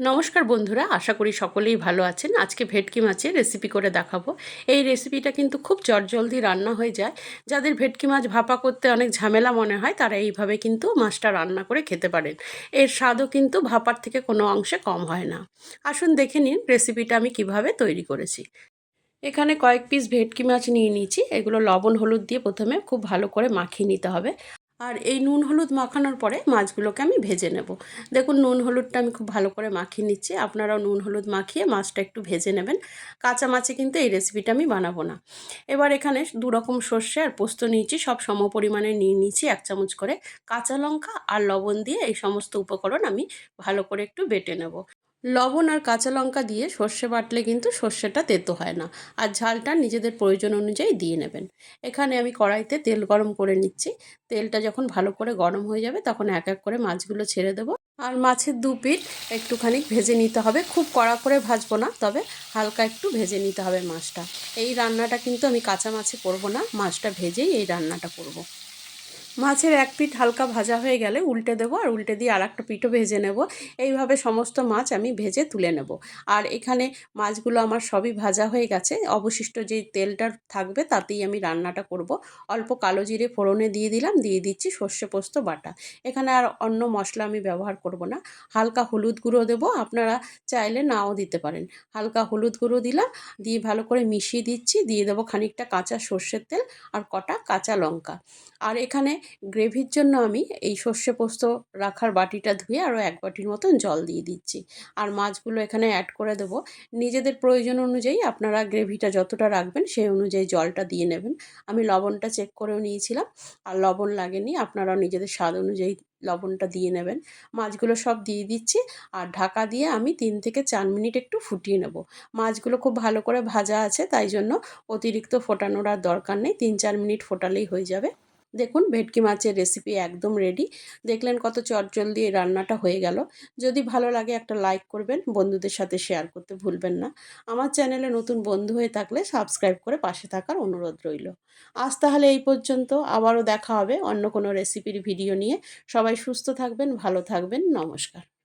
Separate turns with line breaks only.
নমস্কার বন্ধুরা, আশা করি সকলেই ভালো আছেন। আজকে ভেটকি মাছের রেসিপি করে দেখাবো। এই রেসিপিটা কিন্তু খুব চটজলদি রান্না হয়ে যায়। যাদের ভেটকি মাছ ভাপা করতে অনেক ঝামেলা মনে হয়, তারা এইভাবে কিন্তু মাছটা রান্না করে খেতে পারেন। এর স্বাদও কিন্তু ভাপার থেকে কোনো অংশে কম হয় না। আসুন দেখে নিন রেসিপিটা আমি কীভাবে তৈরি করেছি। এখানে কয়েক পিস ভেটকি মাছ নিয়ে নিয়েছি। এগুলো লবণ, হলুদ দিয়ে প্রথমে খুব ভালো করে মাখিয়ে নিতে হবে। আর এই নুন হলুদ মাখানোর পরে মাছগুলোকে আমি ভেজে নেব। দেখুন, নুন হলুদটা আমি খুব ভালো করে মাখিয়ে নিচ্ছি। আপনারাও নুন হলুদ মাখিয়ে মাছটা একটু ভেজে নেবেন। কাঁচা মাছে কিন্তু এই রেসিপিটা আমি বানাবো না। এবার এখানে দু রকম সর্ষে আর পোস্ত নিয়েছি। সব সম পরিমাণে নিয়ে নিয়েছি, এক চামচ করে কাঁচা লঙ্কা আর লবণ দিয়ে এই সমস্ত উপকরণ আমি ভালো করে একটু বেটে নেব। লবণ আর কাঁচা লঙ্কা দিয়ে সর্ষে বাটলে কিন্তু সর্ষেটা তেতো হয় না। আর ঝালটা নিজেদের প্রয়োজন অনুযায়ী দিয়ে নেবেন। এখানে আমি কড়াইতে তেল গরম করে নিচ্ছি। তেলটা যখন ভালো করে গরম হয়ে যাবে তখন এক এক করে মাছগুলো ছেড়ে দেবো। আর মাছের দু পিঠ একটুখানি ভেজে নিতে হবে। খুব কড়া করে ভাজবো না, তবে হালকা একটু ভেজে নিতে হবে মাছটা। এই রান্নাটা কিন্তু আমি কাঁচা মাছে করব না, মাছটা ভেজেই এই রান্নাটা করব। মাছের এক পিঠ হালকা ভাজা হয়ে গেলে উল্টে দেবো আর উল্টে দিয়ে আর একটা পিঠও ভেজে নেব। এইভাবে সমস্ত মাছ আমি ভেজে তুলে নেব। আর এখানে মাছগুলো আমার সবই ভাজা হয়ে গেছে। অবশিষ্ট যেই তেলটা থাকবে তাতেই আমি রান্নাটা করব। অল্প কালো জিরে ফোড়নে দিয়ে দিলাম, দিয়ে দিচ্ছি সর্ষে পোস্ত বাটা। এখানে আর অন্য মশলা আমি ব্যবহার করব না। হালকা হলুদ গুঁড়ো দেবো, আপনারা চাইলে নাও দিতে পারেন। হালকা হলুদ গুঁড়ো দিলাম, দিয়ে ভালো করে মিশিয়ে দিচ্ছি, দিয়ে দেবো খানিকটা কাঁচা সর্ষের তেল আর কটা কাঁচা লঙ্কা। আর এখানে গ্রেভির জন্য আমি এই সর্ষে পোস্ত রাখার বাটিটা ধুয়ে আরও এক বাটির মতন জল দিয়ে দিচ্ছি। আর মাছগুলো এখানে অ্যাড করে দেবো। নিজেদের প্রয়োজন অনুযায়ী আপনারা গ্রেভিটা যতটা রাখবেন সেই অনুযায়ী জলটা দিয়ে নেবেন। আমি লবণটা চেক করেও নিয়েছিলাম, আর লবণ লাগেনি, আপনারাও নিজেদের স্বাদ অনুযায়ী লবণটা দিয়ে নেবেন। মাছগুলো সব দিয়ে দিচ্ছি, আর ঢাকা দিয়ে আমি তিন থেকে চার মিনিট একটু ফুটিয়ে নেব। মাছগুলো খুব ভালো করে ভাজা আছে, তাই জন্য অতিরিক্ত ফোটানোর আর দরকার নেই, তিন চার মিনিট ফোটালেই হয়ে যাবে। দেখুন, ভেটকি মাছের রেসিপি একদম রেডি দেখলেন কত চটজলদি এই রান্নাটা হয়ে গেল। যদি ভালো লাগে একটা লাইক করবেন, বন্ধুদের সাথে শেয়ার করতে ভুলবেন না। আমার চ্যানেলে নতুন বন্ধু হয়ে থাকলে সাবস্ক্রাইব করে পাশে থাকার অনুরোধ রইল। আজ তাহলে এই পর্যন্ত। আবারও দেখা হবে অন্য কোনো রেসিপির ভিডিও নিয়ে। সবাই সুস্থ থাকবেন, ভালো থাকবেন। নমস্কার।